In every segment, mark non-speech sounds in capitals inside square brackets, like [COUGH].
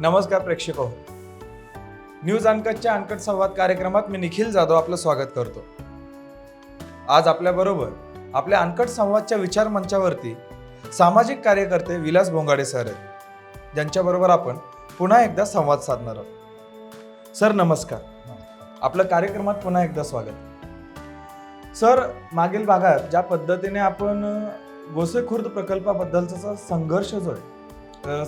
नमस्कार प्रेक्षक हो. न्यूज अनकटच्या अनकट संवाद कार्यक्रमात मी निखिल जाधव आपलं स्वागत करतो. आज आपल्याबरोबर आपल्या अनकट संवादच्या विचार मंचावरती सामाजिक कार्यकर्ते विलास बोंगाडे सर आहेत. ज्यांच्याबरोबर आपण पुन्हा एकदा संवाद साधणार आहोत. सर नमस्कार. आपलं कार्यक्रमात पुन्हा एकदा स्वागत. सर मागील भागात ज्या पद्धतीने आपण गोसेखुर्द प्रकल्पाबद्दलचा संघर्ष जो आहे अ,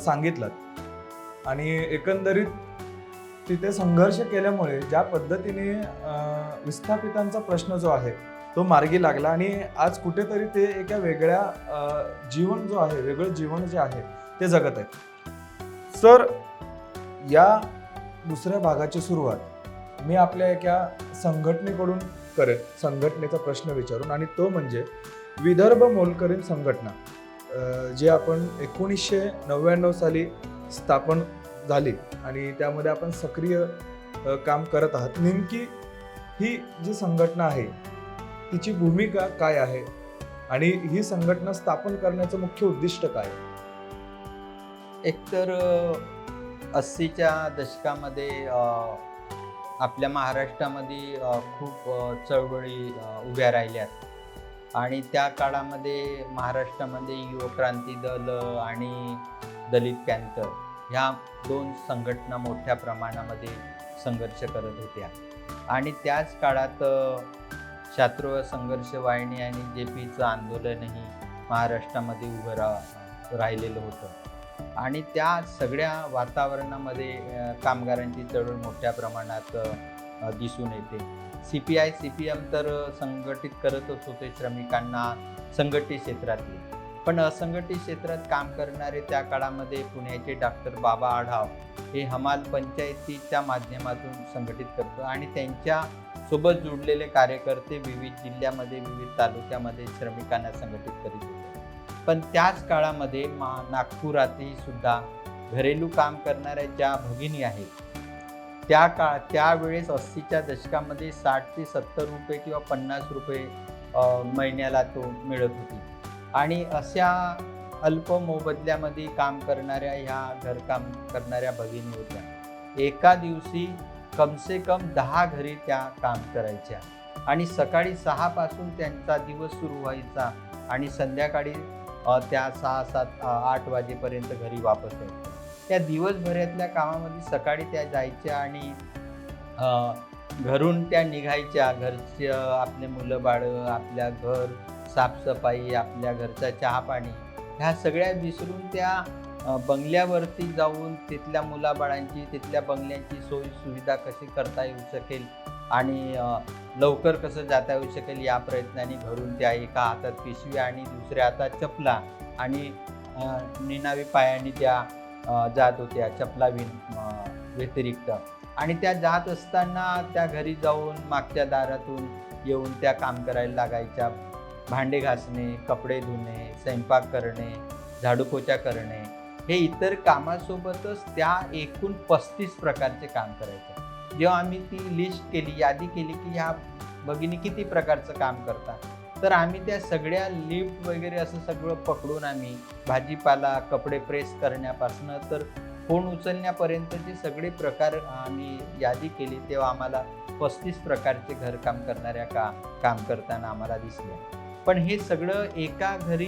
आणि एकंदरीत तिथे संघर्ष केल्यामुळे ज्या पद्धतीने विस्थापितांचा प्रश्न जो आहे तो मार्गी लागला आणि आज कुठेतरी ते एका वेगळ्या जीवन जो आहे वेगळं जीवन जे आहे ते जगत आहेत. सर या दुसऱ्या भागाची सुरुवात मी आपल्या एका संघटनेकडून करेन संघटनेचा प्रश्न विचारून आणि तो म्हणजे विदर्भ मोलकरीण संघटना जे जी आपण एकोणीसशे नव्याण्णव साली स्थापन झाली आणि त्यामध्ये आपण सक्रिय काम करत आहात नेमकी ही जी संघटना आहे तिची भूमिका काय आहे आणि ही संघटना स्थापन करण्याचं मुख्य उद्दिष्ट काय आहे? एकतर अस्सीच्या दशकामध्ये आपल्या महाराष्ट्रामध्ये खूप चळवळी उभ्या राहिल्यात आणि त्या काळामध्ये महाराष्ट्रामध्ये युवक क्रांती दल आणि दलित पॅन्थर ह्या दोन संघटना मोठ्या प्रमाणामध्ये संघर्ष करत होत्या. आणि त्याच काळात अ, शास्त्रोय संघर्ष वाहिनी आणि जे पीचं आंदोलनही महाराष्ट्रामध्ये उभं रा राहिलेलं होतं. आणि त्या सगळ्या वातावरणामध्ये कामगारांची चळवळ मोठ्या प्रमाणात दिसून येते. C P I C P M तर संघटित करतच होते श्रमिकांना संघटित क्षेत्रातले. पण असंघटित क्षेत्रात काम करणारे त्या काळामध्ये पुण्याचे डॉक्टर बाबा आढाव हे हमाल पंचायतीच्या माध्यमातून संघटित करतो आणि त्यांच्यासोबत जुडलेले कार्यकर्ते विविध जिल्ह्यामध्ये विविध तालुक्यामध्ये श्रमिकांना संघटित करीत होते. पण त्याच काळामध्ये मा नागपुरातही सुद्धा घरेलू काम करणाऱ्या ज्या भगिनी आहेत त्या काळ त्यावेळेस अस्सीच्या दशकामध्ये साठ ते सत्तर रुपये किंवा पन्नास रुपये महिन्याला तो मिळत होती. आणि अशा अल्प मोबदल्यामध्ये काम करणाऱ्या ह्या घरकाम करणाऱ्या भगिनी होत्या एका दिवशी कमसे कम दहा घरी त्या काम करायच्या. आणि सकाळी सहापासून त्यांचा दिवस सुरू व्हायचा आणि संध्याकाळी त्या सहा सात आठ वाजेपर्यंत घरी वापस यायच्या त्या दिवसभरातल्या कामामध्ये सकाळी त्या जायच्या आणि घरून त्या निघायच्या. घरचे आपले मुलं बाळं आपल्या घर साफसफाई आपल्या घरचा चहा पाणी ह्या सगळ्या विसरून त्या बंगल्यावरती जाऊन तिथल्या मुलाबाळांची तिथल्या बंगल्यांची सोयी सुविधा कशी करता येऊ शकेल आणि लवकर कसं जाता येऊ शकेल या प्रयत्नाने घरून त्या एका हातात पिशवी आणि दुसऱ्या हातात चपला आणि निनावी पायाने त्या जात होत्या चपला विन व्यतिरिक्त. आणि त्या जात असताना त्या घरी जाऊन मागच्या दारातून येऊन त्या काम करायला लागायच्या. भांडे घासणे कपडे धुणे स्वयंपाक करणे झाडूपोचा करणे हे इतर कामासोबतच त्या एकूण पस्तीस प्रकारचे काम करायचे. जेव्हा आम्ही ती लिस्ट केली यादी केली की ह्या भगिनी किती प्रकारचं काम करतात तर आम्ही त्या सगळ्या लिफ्ट वगैरे असं सगळं पकडून आम्ही भाजीपाला कपडे प्रेस करण्यापासून तर फोन उचलण्यापर्यंतचे सगळे प्रकार आम्ही यादी केली तेव्हा आम्हाला पस्तीस प्रकारचे घरकाम करणाऱ्या का काम करताना आम्हाला दिसले. पण हे सगळं एका घरी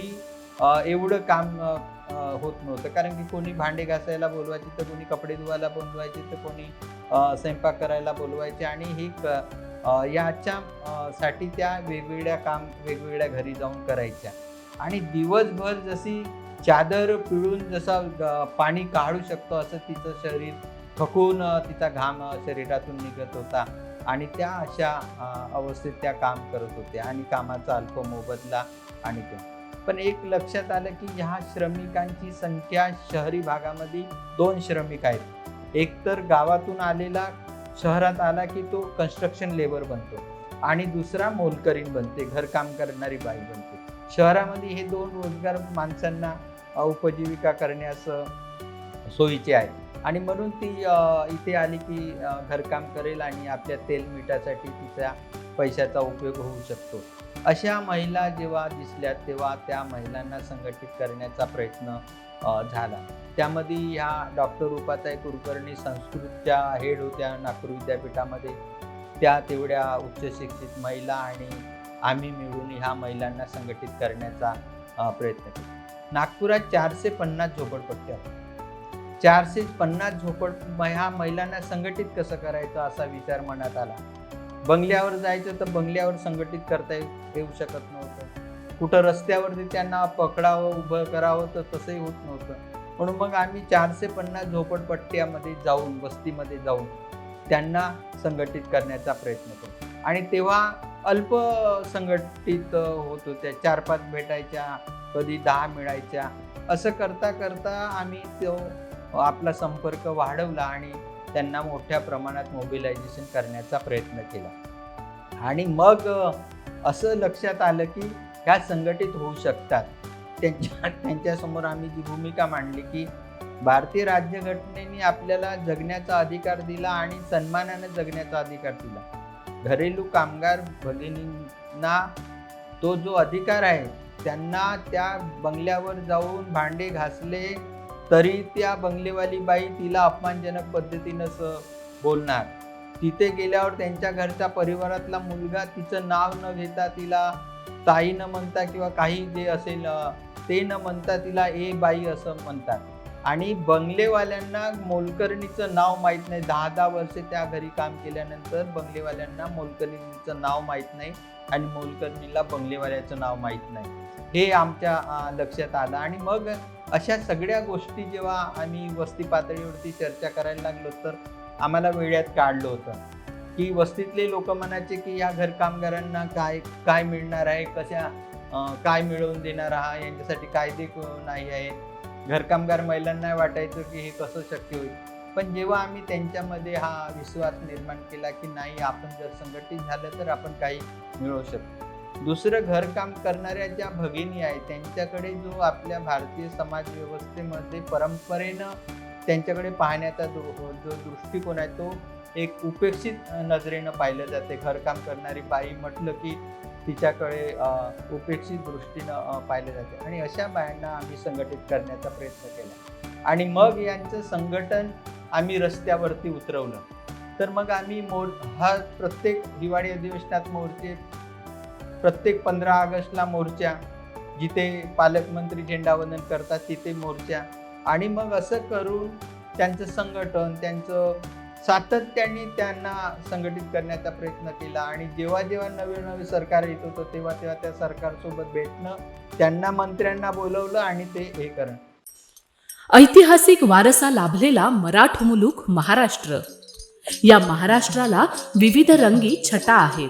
एवढं काम होत नव्हतं. कारण की कोणी भांडे घासायला बोलवायचे तर कोणी कपडे धुवायला बोलवायचे तर कोणी स्वयंपाक करायला बोलवायचे. आणि हे क याच्या साठी त्या वेगवेगळ्या काम वेगवेगळ्या घरी जाऊन करायच्या. आणि दिवसभर जशी चादर पिळून जसा पाणी काढू शकतो असं तिचं शरीर थकून तिचा घाम शरीरातून निघत होता. आणि त्या अशा अवस्थेत त्या काम करत होत्या आणि कामाचा अल्प मोबदला आणि ते. पण एक लक्षात आलं की ह्या श्रमिकांची संख्या शहरी भागामध्ये दोन श्रमिक आहेत. एक तर गावातून आलेला शहरात आला की तो कन्स्ट्रक्शन लेबर बनतो आणि दुसरा मोलकरीण बनते घरकाम करणारी बाई बनते. शहरामध्ये हे दोन रोजगार माणसांना उपजीविका करण्यास सोयीचे आहे आणि म्हणून ती इथे आली की घरकाम करेल आणि आपल्या तेल मिठासाठी तिच्या पैशाचा उपयोग होऊ शकतो. अशा महिला जेव्हा दिसल्या तेव्हा त्या महिलांना संघटित करण्याचा प्रयत्न झाला. त्यामध्ये ह्या डॉक्टर रूपाताई कुलकर्णी संस्कृतच्या हेड होत्या नागपूर विद्यापीठामध्ये. त्या तेवढ्या उच्च शिक्षित महिला आणि आम्ही मिळून ह्या महिलांना संघटित करण्याचा प्रयत्न केला. नागपुरात चारशे पन्नास झोपडपट्ट्या होत्या. चारशे पन्नास झोपड म- ह्या महिलांना संघटित कसं करायचं असा विचार मनात आला. बंगल्यावर जायचं तर बंगल्यावर संघटित करता येऊ येऊ शकत नव्हतं. कुठं रस्त्यावरती त्यांना पकडावं उभं करावं तर तसंही होत नव्हतं. म्हणून मग आम्ही चारशे पन्नास झोपडपट्ट्यामध्ये जाऊन वस्तीमध्ये जाऊन त्यांना संघटित करण्याचा प्रयत्न करतो आणि तेव्हा अल्प संघटित होत होत्या. चार पाच भेटायच्या कधी दहा मिळायच्या. असं करता करता आम्ही तो आपला संपर्क वाढवला आणि त्यांना मोठ्या प्रमाणात मोबिलायझेशन करण्याचा प्रयत्न केला. आणि मग असं लक्षात आलं की ह्या संघटित होऊ शकतात. त्यांच्या त्यांच्यासमोर आम्ही जी भूमिका मांडली की भारतीय राज्यघटनेने आपल्याला जगण्याचा अधिकार दिला आणि सन्मानाने जगण्याचा अधिकार दिला. घरेलू कामगार भगिनींना तो जो अधिकार आहे त्यांना त्या बंगल्यावर जाऊन भांडे घासले तरी त्या बंगलेवाली बाई तिला अपमानजनक पद्धतीनं स बोलणार. तिथे गेल्यावर त्यांच्या घरच्या परिवारातला मुलगा तिचं नाव न घेता तिला ताई न म्हणता किंवा काही जे असेल ते न म्हणता तिला ए बाई असं म्हणतात. आणि बंगलेवाल्यांना मोलकर्णीचं नाव माहीत नाही. दहा दहा वर्षे त्या घरी काम केल्यानंतर बंगलेवाल्यांना मोलकर्णीचं नाव माहीत नाही आणि मोलकर्णीला बंगलेवाल्याचं नाव माहीत नाही. हे आमच्या लक्षात आलं. आणि मग अशा सगळ्या गोष्टी जेव्हा आम्ही वस्ती पातळीवरती चर्चा करायला लागलो तर आम्हाला वेळ्यात काढलं होतं. की वस्तीतले लोक म्हणायचे की या घर कामगारांना काय काय मिळणार आहे कशा काय मिळवून देणार हा यांच्यासाठी कायदे नाही आहे घरकामगार महिलांना वाटायचं की हे कसं शक्य होईल. पण जेव्हा आम्ही त्यांच्यामध्ये हा विश्वास निर्माण केला की नाही आपण जर संघटित झालं तर आपण काही मिळवू शकतो. दुसरं घरकाम करणाऱ्या ज्या भगिनी आहेत त्यांच्याकडे जो आपल्या भारतीय समाज व्यवस्थेमध्ये परंपरेनं त्यांच्याकडे पाहण्याचा जो जो दृष्टिकोन आहे तो एक उपेक्षित नजरेनं पाहिलं जाते. घरकाम करणारी बाई म्हटलं की तिच्याकडे उपेक्षित दृष्टीनं पाहिलं जाते. आणि अशा बायांना आम्ही संघटित करण्याचा प्रयत्न केला. आणि मग यांचं संघटन आम्ही रस्त्यावरती उतरवलं. तर मग आम्ही मोर हा प्रत्येक दिवाळी अधिवेशनात मोर्चे प्रत्येक पंधरा ऑगस्टला मोर्चा जिथे पालकमंत्री झेंडावंदन करतात तिथे मोर्चा. आणि मग असं करून त्यांचं संघटन त्यांचं सातत्याने त्यांना संघटित करण्याचा प्रयत्न केला. आणि जेव्हा जेव्हा नवे नवे सरकार येत होतं तेव्हा तेव्हा त्या सरकारसोबत भेटणं त्यांना मंत्र्यांना बोलवलं आणि ते हे करणं ऐतिहासिक वारसा लाभलेला मराठ मुलूक महाराष्ट्र. या महाराष्ट्राला विविध रंगी छटा आहेत.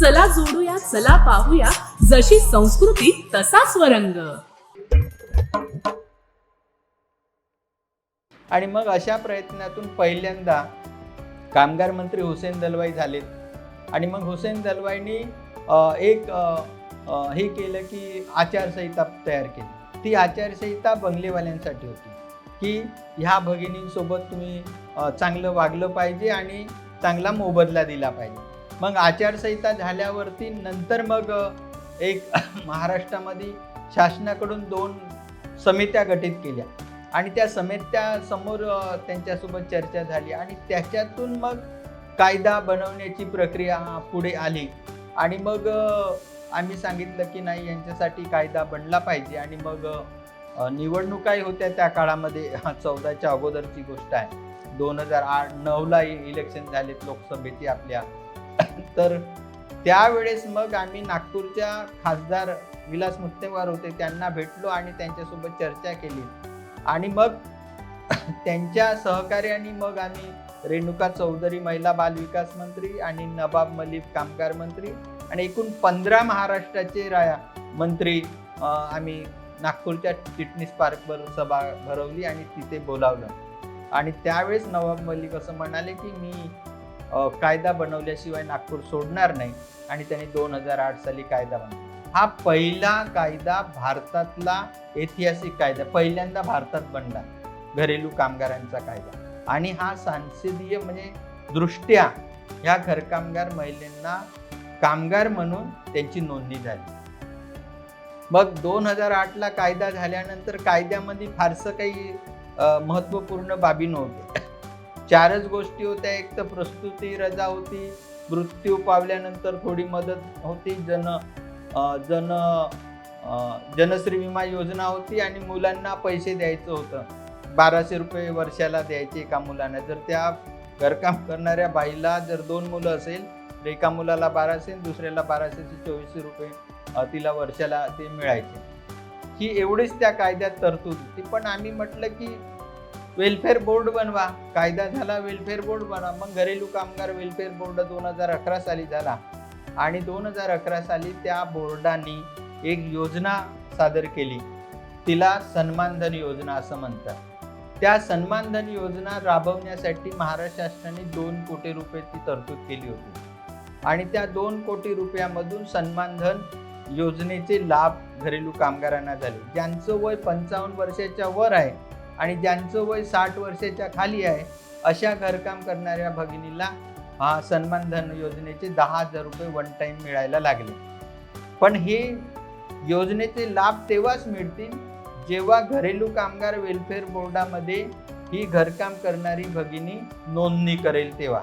चला जोडूया चला पाहूया. जशी संस्कृती तसा स्वरंग. आणि मग अशा प्रयत्नातून पहिल्यांदा कामगार मंत्री हुसेन दलवाई झाले. आणि मग हुसेन दलवाईनी एक हे केलं की आचारसंहिता तयार केली. ती आचारसंहिता बंगलेवाल्यांसाठी होती. की ह्या भगिनींसोबत तुम्ही चांगलं वागलं पाहिजे आणि चांगला मोबदला दिला पाहिजे. मग आचारसंहिता झाल्यावरती नंतर मग एक [LAUGHS] महाराष्ट्रामध्ये शासनाकडून दोन समित्या गठीत केल्या. आणि त्या समित्या समोर त्यांच्यासोबत चर्चा झाली आणि त्याच्यातून मग कायदा बनवण्याची प्रक्रिया पुढे आली. आणि मग आम्ही सांगितलं की नाही यांच्यासाठी कायदा बनला पाहिजे आणि मग निवडणुकाही होत्या त्या काळामध्ये. [LAUGHS] चौदाच्या अगोदरची गोष्ट आहे. दोन हजार आठ नऊला इलेक्शन झालेत लोकसभेची आपल्या तर त्यावेळेस मग आम्ही नागपूरच्या खासदार विलास मुत्तेवार होते त्यांना भेटलो आणि त्यांच्यासोबत चर्चा केली. आणि मग त्यांच्या सहकार्याने मग आम्ही रेणुका चौधरी महिला बाल विकास मंत्री आणि नबाब मलिक कामगार मंत्री आणि एकूण पंधरा महाराष्ट्राचे राया मंत्री आम्ही नागपूरच्या चिटणीस पार्कवर सभा भरवली आणि तिथे बोलावलं. आणि त्यावेळेस नवाब मलिक असं म्हणाले की मी कायदा बनवल्याशिवाय नागपूर सोडणार नाही आणि त्यांनी दोन हजार आठ साली कायदा बनवला. हा पहिला कायदा भारतातला ऐतिहासिक कायदा पहिल्यांदा भारतात बनला घरेलू कामगारांचा कायदा. आणि हा सांसदीय म्हणजे दृष्ट्या ह्या घरकामगार महिलांना कामगार म्हणून त्यांची नोंदणी झाली. मग दोन हजार आठला कायदा झाल्यानंतर कायद्यामध्ये फारसं काही महत्त्वपूर्ण बाबी नव्हत्या. चारच गोष्टी होत्या. एक तर प्रस्तुती रजा होती. मृत्यू पावल्यानंतर थोडी मदत होती. जन जन जनश्री विमा योजना होती आणि मुलांना पैसे द्यायचं होतं. बाराशे रुपये वर्षाला द्यायचे एका मुलांना. जर त्या घरकाम करणाऱ्या बाईला जर दोन मुलं असेल तर एका मुलाला बाराशे दुसऱ्याला बाराशेचे चोवीसशे रुपये तिला वर्षाला ते मिळायचे. ही एवढीच त्या कायद्यात तरतूद होती. पण आम्ही म्हटलं की वेलफेअर बोर्ड बनवा कायदा झाला वेलफेअर बोर्ड बनवा. मग घरेलू कामगार वेलफेअर बोर्ड दोन हजार अकरा साली झाला. आणि दोन हजार अकरा साली त्या बोर्डाने एक योजना सादर केली. तिला सन्मानधन योजना असं म्हणतात. त्या सन्मानधन योजना राबवण्यासाठी महाराष्ट्र शासनाने दोन कोटी रुपयाची तरतूद केली होती. आणि त्या दोन कोटी रुपयामधून सन्मानधन योजनेचे लाभ घरेलू कामगारांना झाले. ज्यांचं वय पंचावन्न वर्षाच्या वर आहे आणि ज्यांचं वय साठ वर्षाच्या खाली आहे अशा घरकाम करणाऱ्या भगिनीला हा सन्मान धन योजनेचे दहा हजार रुपये वन टाईम मिळायला लागले. पण हे योजनेचे लाभ तेव्हाच मिळतील जेव्हा घरेलू कामगार वेलफेअर बोर्डामध्ये ही घरकाम करणारी भगिनी नोंदणी करेल तेव्हा.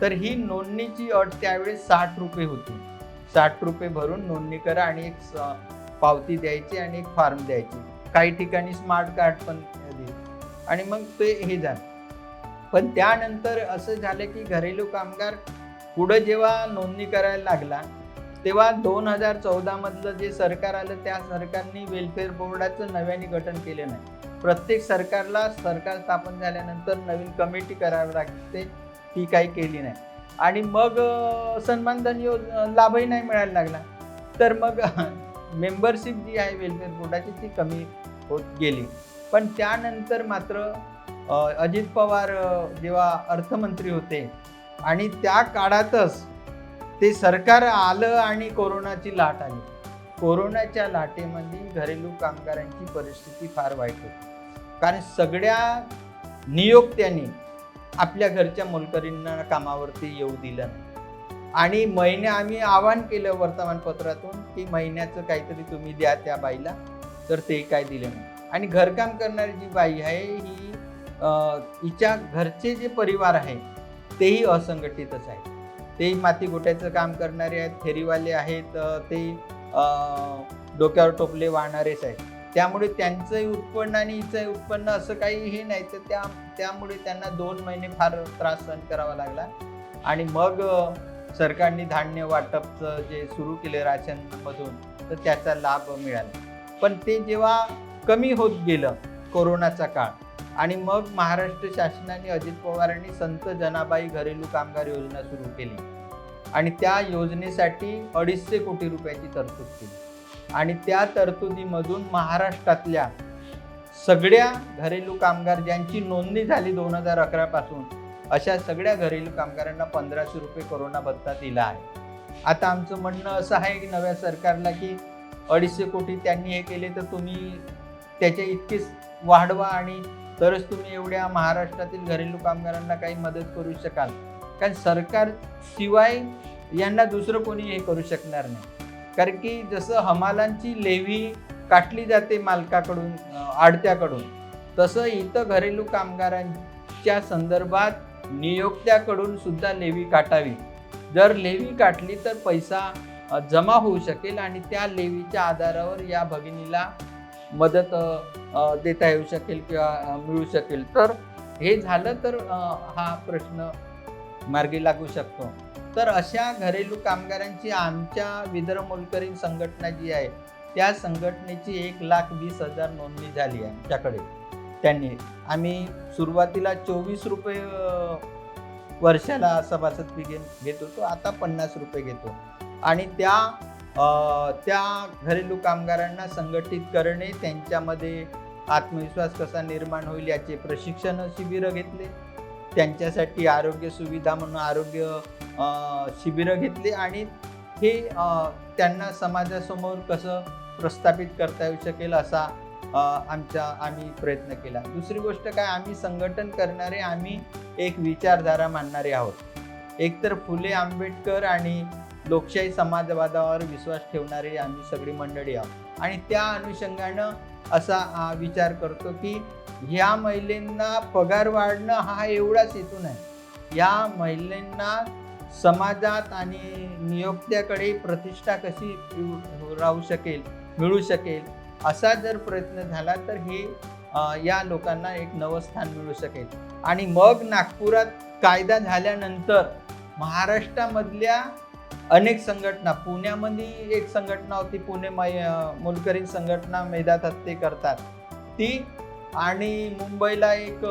तर ही नोंदणीची अट त्यावेळेस साठ रुपये होती. साठ रुपये भरून नोंदणी करा आणि एक पावती द्यायची आणि एक फॉर्म द्यायची. काही ठिकाणी स्मार्ट कार्ड पण आणि मग ते हे झालं. पण त्यानंतर असं झालं की घरेलू कामगार पुढं जेव्हा नोंदणी करायला लागला तेव्हा दोन हजार चौदामधलं जे सरकार आलं त्या सरकारने वेलफेअर बोर्डाचं नव्याने गठन केले नाही. प्रत्येक सरकारला सरकार स्थापन झाल्यानंतर नवीन कमिटी करावी लागते ती काही केली नाही. आणि मग सन्मानधन योजना लाभही नाही मिळायला लागला. तर मग [LAUGHS] मेंबरशिप जी आहे वेलफेअर बोर्डाची ती कमी होत गेली. पण त्यानंतर मात्र अजित पवार जेव्हा अर्थमंत्री होते आणि त्या काळातच ते सरकार आलं आणि कोरोनाची लाट आली. कोरोनाच्या लाटेमध्ये घरेलू कामगारांची परिस्थिती फार वाईट होती. कारण सगळ्या नियोक्त्यांनी आपल्या घरच्या मोलकरींना कामावरती येऊ दिलं नाही. आणि महिने आम्ही आवाहन केलं वर्तमानपत्रातून की महिन्याचं काहीतरी तुम्ही द्या त्या बाईला तर ते काय दिलं नाही. आणि घरकाम करणारी जी बाई आहे ही हिच्या घरचे जे परिवार आहे तेही असंघटितच आहे तेही माती गोट्याचं काम करणारे आहेत फेरीवाले आहेत ते डोक्यावर टोपले वाहणारेच आहेत. त्यामुळे त्यांचंही उत्पन्न आणि हिचंही उत्पन्न असं काही हे नाही तर त्या त्यामुळे त्यांना दोन महिने फार त्रास सहन करावा लागला. आणि मग सरकारने धान्य वाटपचं जे सुरू केले राशनमधून तर त्याचा लाभ मिळाला. पण ते जेव्हा कमी होत गेलं कोरोनाचा काळ. आणि मग महाराष्ट्र शासनाने अजित पवारांनी संत जनाबाई घरेलू कामगार योजना सुरू केली. आणि त्या योजनेसाठी अडीचशे कोटी रुपयाची तरतूद केली. आणि त्या तरतुदीमधून महाराष्ट्रातल्या सगळ्या घरेलू कामगार ज्यांची नोंदणी झाली दोन हजार अकरापासून अशा सगळ्या घरेलू कामगारांना पंधराशे रुपये कोरोना भत्ता दिला आहे. आता आमचं म्हणणं असं आहे की नव्या सरकारला की अडीचशे कोटी त्यांनी हे केले तर तुम्ही त्याच्या इतकेच वाढवा आणि तरच तुम्ही एवढ्या महाराष्ट्रातील घरेलू कामगारांना काही मदत करू शकाल. कारण सरकार शिवाय यांना दुसरं कोणी हे करू शकणार नाही. कारण की जसं हमालांची लेवी काटली जाते मालकाकडून आडत्याकडून तसं इथं घरेलू कामगारांच्या संदर्भात नियोक्त्याकडून सुद्धा लेवी काटावी. जर लेवी काटली तर पैसा जमा होऊ शकेल आणि त्या लेवीच्या आधारावर या भगिनीला मदत देता येऊ शकेल किंवा मिळू शकेल. तर हे झालं तर हा प्रश्न मार्गी लागू शकतो. तर अशा घरेलू कामगारांची आमच्या विदर्भ मोलकरीण संघटना जी आहे त्या संघटनेची एक लाख वीस हजार नोंदणी झाली आहे आमच्याकडे. त्यांनी. आम्ही सुरुवातीला चोवीस रुपये वर्षाला सभासद फी घेत होतो आता पन्नास रुपये घेतो. आणि त्या त्या घरेलू कामगारांना संघटित करणे त्यांच्यामध्ये आत्मविश्वास कसा निर्माण होईल याचे प्रशिक्षण शिबिरं घेतले. त्यांच्यासाठी आरोग्य सुविधा म्हणून आरोग्य शिबिरं घेतली आणि हे त्यांना समाजासमोर कसं प्रस्थापित करता येऊ शकेल असा आमचा आम्ही प्रयत्न केला. दुसरी गोष्ट काय आम्ही संघटन करणारे आम्ही एक विचारधारा मानणारे आहोत. एकतर फुले आंबेडकर आणि लोकशाही समाजवादावर विश्वास ठेवणारी आम्ही सगळी मंडळी आहोत. आणि त्या अनुषंगानं असा विचार करतो की ह्या महिलांना पगार वाढणं हा एवढाच हेतू नाही. या महिलांना समाजात आणि नियोक्त्याकडे प्रतिष्ठा कशी राहू शकेल मिळू शकेल असा जर प्रयत्न झाला तर हे या लोकांना एक नवं स्थान मिळू शकेल. आणि मग नागपुरात कायदा झाल्यानंतर महाराष्ट्रामधल्या अनेक संघटना पुण्यामध्ये एक संघटना होती पुणे मै मोलकरी संघटना मैदात हत्ते करतात. ती आणि मुंबईला एक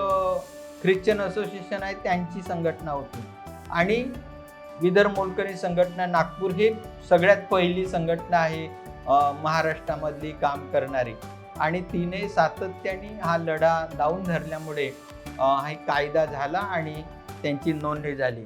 ख्रिश्चन असोसिएशन आहे त्यांची संघटना होती. आणि विदर्भ मोलकरी संघटना नागपूर हे सगळ्यात पहिली संघटना आहे महाराष्ट्रामधली काम करणारी. आणि तिने सातत्याने हा लढा लावून धरल्यामुळे हा कायदा झाला आणि त्यांची नोंदणी झाली.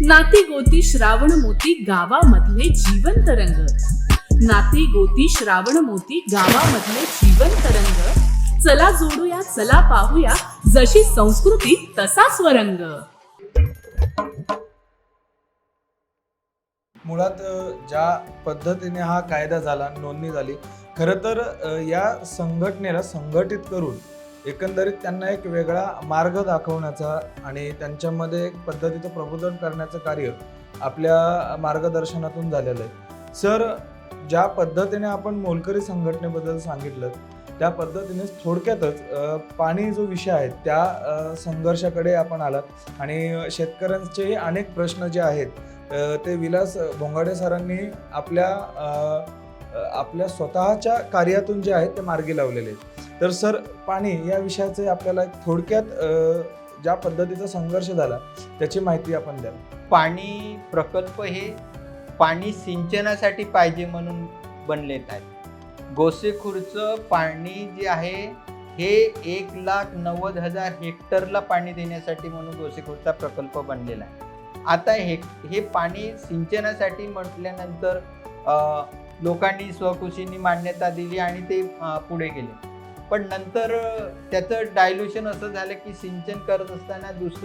नाती गोती श्रावण मोती गावामधले जीवन तरंग. नाती गोती श्रावण मोती गावामधले जीवन तरंग. चला जोडूया चला पाहूया जशी संस्कृती तसा स्वरंग. मुळात ज्या पद्धतीने हा कायदा झाला नोंदणी झाली खरं तर या संघटनेला संघटित करून एकंदरीत त्यांना एक वेगळा मार्ग दाखवण्याचा आणि त्यांच्यामध्ये एक पद्धतीचं प्रबोधन करण्याचं कार्य आपल्या मार्गदर्शनातून झालेलं आहे. सर ज्या पद्धतीने आपण मोलकरी संघटनेबद्दल सांगितलं त्या पद्धतीने थोडक्यातच पाणी जो विषय आहे त्या संघर्षाकडे आपण आलात आणि शेतकऱ्यांचे अनेक प्रश्न जे आहेत ते विलास भोंगाडे सरांनी आपल्या आपल्या स्वतःच्या कार्यातून जे आहेत ते मार्गी लावलेले आहेत. तर सर पाणी या विषयाचे आपल्याला थोडक्यात ज्या पद्धतीचा संघर्ष झाला त्याची माहिती आपण द्या पाणी प्रकल्प हे पाणी सिंचनासाठी पाहिजे म्हणून बनलेत आहेत. गोसेखुरचं पाणी जे आहे हे एक लाख नव्वद हजार हेक्टरला पाणी देण्यासाठी म्हणून गोसेखुरचा प्रकल्प बनलेला आहे. आता हे हे पाणी सिंचनासाठी म्हटल्यानंतर लोकांनी स्वखुशीने मान्यता दिली आणि ते पुढे गेले. पण नंतर त्याचं डायल्युशन असं झालं की सिंचन करत असताना दुस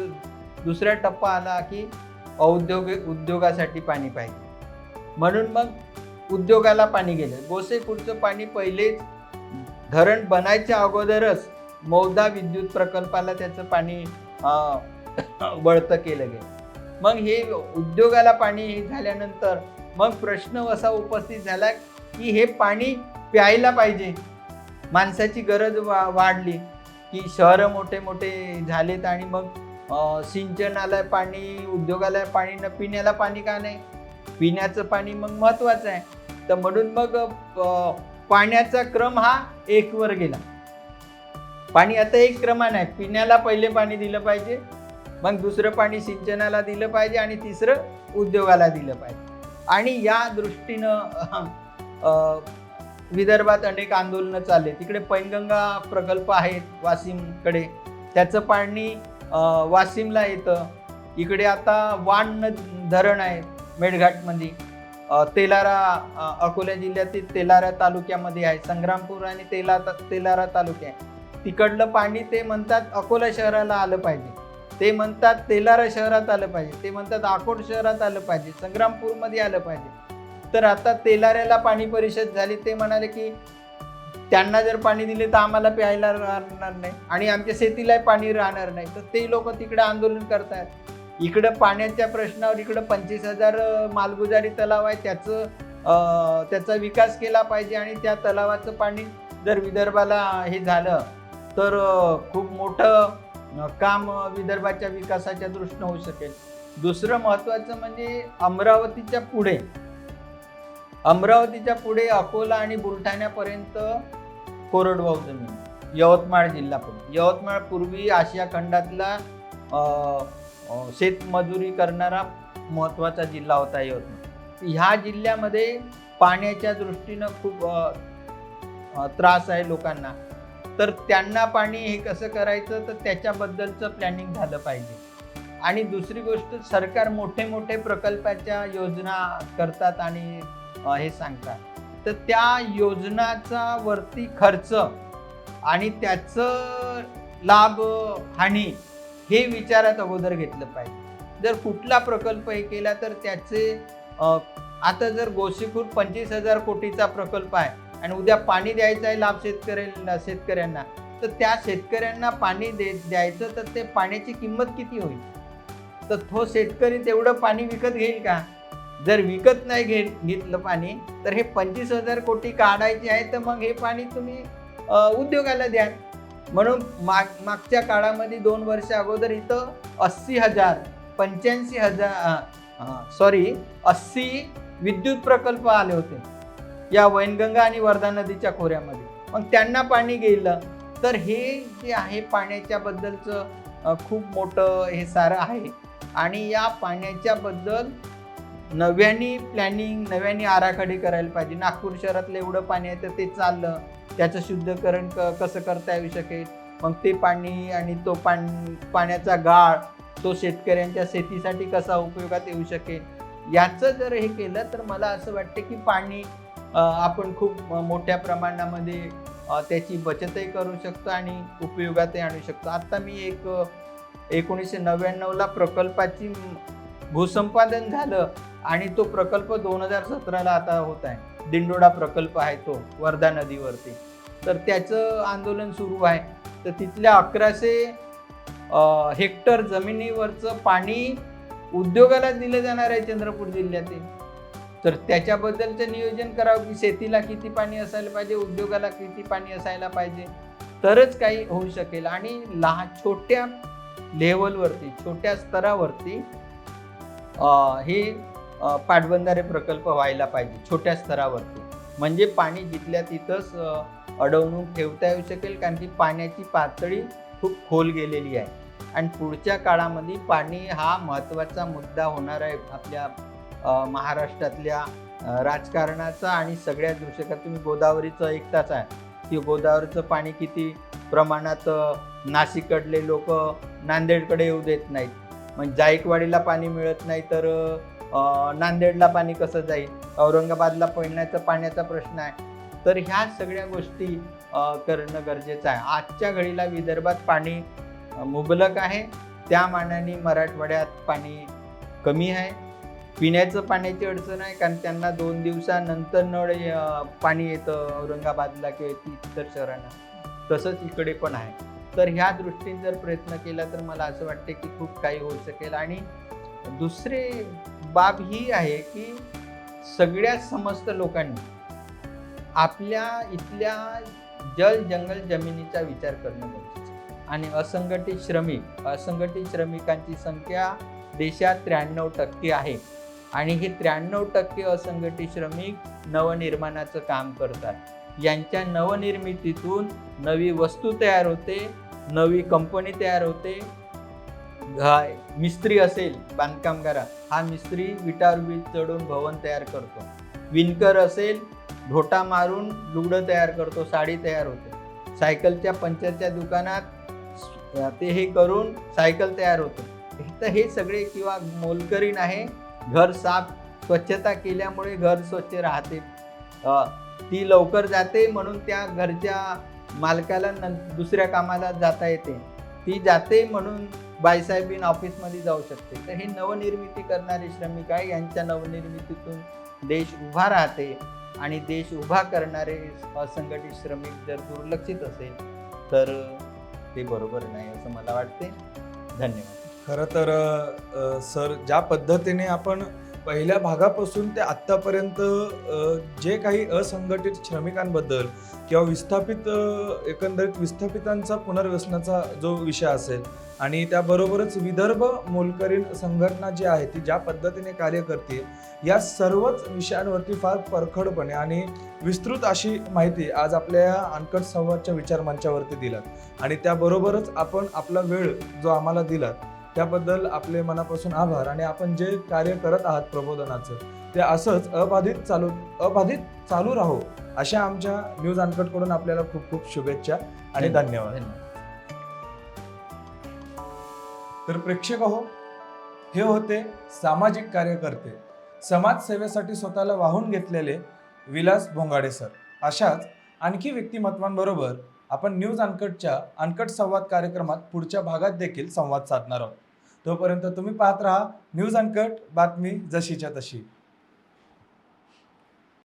दुसरा टप्पा आला की औद्योग उद्योगासाठी पाणी पाहिजे. म्हणून मग उद्योगाला पाणी गेलं. गोसेखुर्दचं पाणी पहिलेच धरण बनायच्या अगोदरच मौदा विद्युत प्रकल्पाला त्याचं पाणी वळतं केलं गेलं. मग हे उद्योगाला पाणी हे झाल्यानंतर मग प्रश्न असा उपस्थित झाला की हे पाणी प्यायला पाहिजे. माणसाची गरज वा वाढली की शहरं मोठे मोठे झालेत आणि मग सिंचनाला पाणी उद्योगाला पाणी न पिण्याला पाणी का नाही? पिण्याचं पाणी मग महत्त्वाचं आहे. तर म्हणून मग पाण्याचा क्रम हा एकवर गेला. पाणी आता एक क्रमाने आहे. पिण्याला पहिले पाणी दिलं पाहिजे मग दुसरं पाणी सिंचनाला दिलं पाहिजे आणि तिसरं उद्योगाला दिलं पाहिजे. आणि या दृष्टीनं विदर्भात अनेक आंदोलनं चालले. तिकडे पैनगंगा प्रकल्प आहेत वाशिमकडे. त्याचं पाणी वाशिमला येतं. इकडे आता वाण धरण आहे मेळघाटमध्ये. तेलारा अकोला जिल्ह्यातील तेलारा तालुक्यामध्ये आहे. संग्रामपूर आणि तेला तेलारा तालुक्या आहे. तिकडलं पाणी ते म्हणतात अकोला शहराला आलं पाहिजे. ते म्हणतात तेलारा शहरात आलं पाहिजे. ते म्हणतात अकोट शहरात आलं पाहिजे. संग्रामपूरमध्ये आलं पाहिजे. तर आता तेलाऱ्याला पाणी परिषद झाली. ते म्हणाले की त्यांना जर पाणी दिले तर आम्हाला प्यायला राहणार नाही आणि आमच्या शेतीलाही पाणी राहणार नाही. तर ते लोक तिकडे आंदोलन करतायत. इकडं पाण्याच्या प्रश्नावर इकडं पंचवीस हजार मालगुजारी तलाव आहे. त्याचं त्याचा विकास केला पाहिजे आणि त्या तलावाचं पाणी जर विदर्भाला हे झालं तर खूप मोठं काम विदर्भाच्या विकासाच्या दृष्टीनं होऊ शकेल. दुसरं महत्त्वाचं म्हणजे अमरावतीच्या पुढे अमरावतीच्या पुढे अकोला आणि बुलढाण्यापर्यंत कोरडवाहू जमीन यवतमाळ जिल्हा पण यवतमाळ पूर्वी आशिया खंडातला शेतमजुरी करणारा महत्त्वाचा जिल्हा होता यवतमाळ. ह्या जिल्ह्यामध्ये पाण्याच्या दृष्टीनं खूप त्रास आहे लोकांना. तर त्यांना पाणी हे कसं करायचं? तर त्याच्याबद्दलचं प्लॅनिंग झालं पाहिजे. आणि दुसरी गोष्ट सरकार मोठे मोठे प्रकल्पाच्या योजना करतात आणि हे सांगतात. तर त्या योजनाचा वरती खर्च आणि त्याचं लाभ हानी हे विचारात अगोदर घेतलं पाहिजे. जर कुठला प्रकल्प हे केला तर त्याचे आता जर गोसीखूर पंचवीस हजार कोटीचा प्रकल्प आहे आणि उद्या पाणी द्यायचं आहे लाभ शेतकऱ्यांना शेतकऱ्यांना तर त्या शेतकऱ्यांना पाणी दे द्यायचं तर ते पाण्याची किंमत किती होईल? तर तो शेतकरी तेवढं पाणी विकत घेईल का? जर विकत नाही घे घेतलं पाणी तर हे पंचवीस हजार कोटी काढायचे आहे तर मग हे पाणी तुम्ही उद्योगाला द्या म्हणून माग मागच्या काळामध्ये दोन वर्ष अगोदर इथं अस्सी हजार पंच्याऐंशी हजार सॉरी अस्सी विद्युत प्रकल्प आले होते. या वैनगंगा आणि वर्धा नदीच्या खोऱ्यामध्ये. मग त्यांना पाणी गेलं. तर हे जे आहे पाण्याच्याबद्दलचं खूप मोठं हे सारं आहे. आणि या पाण्याच्याबद्दल नव्याने प्लॅनिंग नव्याने आराखडे करायला पाहिजे. नागपूर शहरातलं एवढं पाणी आहे तर ते चाललं. त्याचं शुद्धीकरण क कसं करता येऊ शकेल? मग ते पाणी आणि तो पाण पाण्याचा गाळ तो शेतकऱ्यांच्या शेतीसाठी कसा उपयोगात येऊ शकेल? याचं जर हे केलं तर मला असं वाटतं की पाणी आपण खूप मोठ्या प्रमाणामध्ये त्याची बचतही करू शकतो आणि उपयोगातही आणू शकतो. आत्ता मी एक एकोणीसशे नव्याण्णवला प्रकल्पाची भूसंपादन झालं. आणि तो प्रकल्प दोन हजार सतराला आता होत आहे. दिंडोडा प्रकल्प आहे तो वर्धा नदीवरती. तर त्याचं आंदोलन सुरू आहे. तर तिथल्या अकराशे हेक्टर जमिनीवरचं पाणी उद्योगाला दिलं जाणार आहे चंद्रपूर जिल्ह्यातील. तर त्याच्याबद्दलचं नियोजन करावं की शेतीला किती पाणी असायला पाहिजे उद्योगाला किती पाणी असायला पाहिजे. तरच काही होऊ शकेल. आणि लहान छोट्या लेवलवरती छोट्या स्तरावरती हे पाटबंधारे प्रकल्प व्हायला पाहिजे छोट्या स्तरावरती. म्हणजे पाणी जिथल्या तिथंच अडवणूक ठेवता येऊ शकेल कारण की पाण्याची पातळी खूप खोल गेलेली आहे. आणि पुढच्या काळामध्ये पाणी हा महत्त्वाचा मुद्दा होणार आहे आपल्या महाराष्ट्रातल्या राजकारणाचा आणि सगळ्या दृश्यका तुम्ही गोदावरीचं ऐकताच आहे की गोदावरीचं पाणी किती प्रमाणात नाशिककडले लोक नांदेडकडे येऊ देत नाहीत. मग जायकवाडीला पाणी मिळत नाही तर नांदेडला पाणी कसं जाईल? औरंगाबादला पिण्याचा पाण्याचा प्रश्न आहे. तर ह्या सगळ्या गोष्टी करणं गरजेचं आहे. आजच्या घडीला विदर्भात पाणी मुबलक आहे. त्या मानाने मराठवाड्यात पाणी कमी आहे. पिण्याचं पाण्याची अडचण आहे कारण त्यांना दोन दिवसानंतर नळ पाणी येतं औरंगाबादला किंवा इतर शहरांना. तसंच इकडे पण आहे. तर ह्या दृष्टीने जर प्रयत्न केला तर मला असं वाटते की खूप काही होऊ शकेल. आणि दुसरे बाब ही आहे की सगळ्या समस्त लोकांनी आपल्या इथल्या जल जंगल जमिनीचा विचार करणं गरजेचं आणि असंघटित श्रमिक असंघटित श्रमिकांची संख्या देशात त्र्याण्णव टक्के आहे. आणि हे त्र्याण्णव टक्के असंघटित श्रमिक नवनिर्माणाचं काम करतात. यांच्या नवनिर्मितीतून नवी वस्तू तयार होते नवी कंपनी तयार होते मिस्त्री असेल बांधकामगारा हा मिस्त्री विटावर वीज चढून भवन तयार करतो. विणकर असेल ढोटा मारून लुगडं तयार करतो साडी तयार होते. सायकलच्या पंक्चरच्या दुकानात ते हे करून सायकल तयार होते. तर हे सगळे किंवा मोलकरीण आहे घर साफ स्वच्छता केल्यामुळे घर स्वच्छ राहते. ती लवकर जाते म्हणून त्या घरच्या मालकाला न दुसऱ्या कामाला जाता येते. ती जाते म्हणून बाईसाहेबीन ऑफिसमध्ये जाऊ शकते. तर हे नवनिर्मिती करणारे श्रमिक आहे. यांच्या नवनिर्मितीतून देश उभा राहते आणि देश उभा करणारे असंघटित श्रमिक जर दुर्लक्षित असेल तर ते बरोबर नाही असं मला वाटते. धन्यवाद. खरं तर सर ज्या पद्धतीने आपण पहिल्या भागापासून ते आत्तापर्यंत जे काही असंघटित श्रमिकांबद्दल किंवा विस्थापित एकंदरीत विस्थापितांचा पुनर्वसनाचा जो विषय असेल आणि त्याबरोबरच विदर्भ मोलकरीण संघटना जी आहे ती ज्या पद्धतीने कार्य करते या सर्वच विषयांवरती फार परखडपणे आणि विस्तृत अशी माहिती आज आपल्या या अनकट संवादच्या विचारमंचावरती दिलात. आणि त्याबरोबरच आपण आपला वेळ जो आम्हाला दिलात त्याबद्दल आपले मनापासून आभार आणि आपण जे कार्य करत आहात प्रबोधनाचं ते असंच अबाधित चालू अबाधित चालू राहो. अशा आमच्या न्यूज अनकटकडून आपल्याला खूप खूप शुभेच्छा आणि धन्यवाद. तर प्रेक्षक हो हे होते सामाजिक कार्यकर्ते समाजसेवेसाठी स्वतःला वाहून घेतलेले विलास भोंगाडे सर. अशाच आणखी व्यक्तिमत्वांबरोबर आपण न्यूज अनकटच्या अनकट संवाद कार्यक्रमात पुढच्या भागात देखील संवाद साधणार आहोत. तोपर्यंत तुम्ही पाहत राहा न्यूज अनकट बातमी जशीच्या तशी.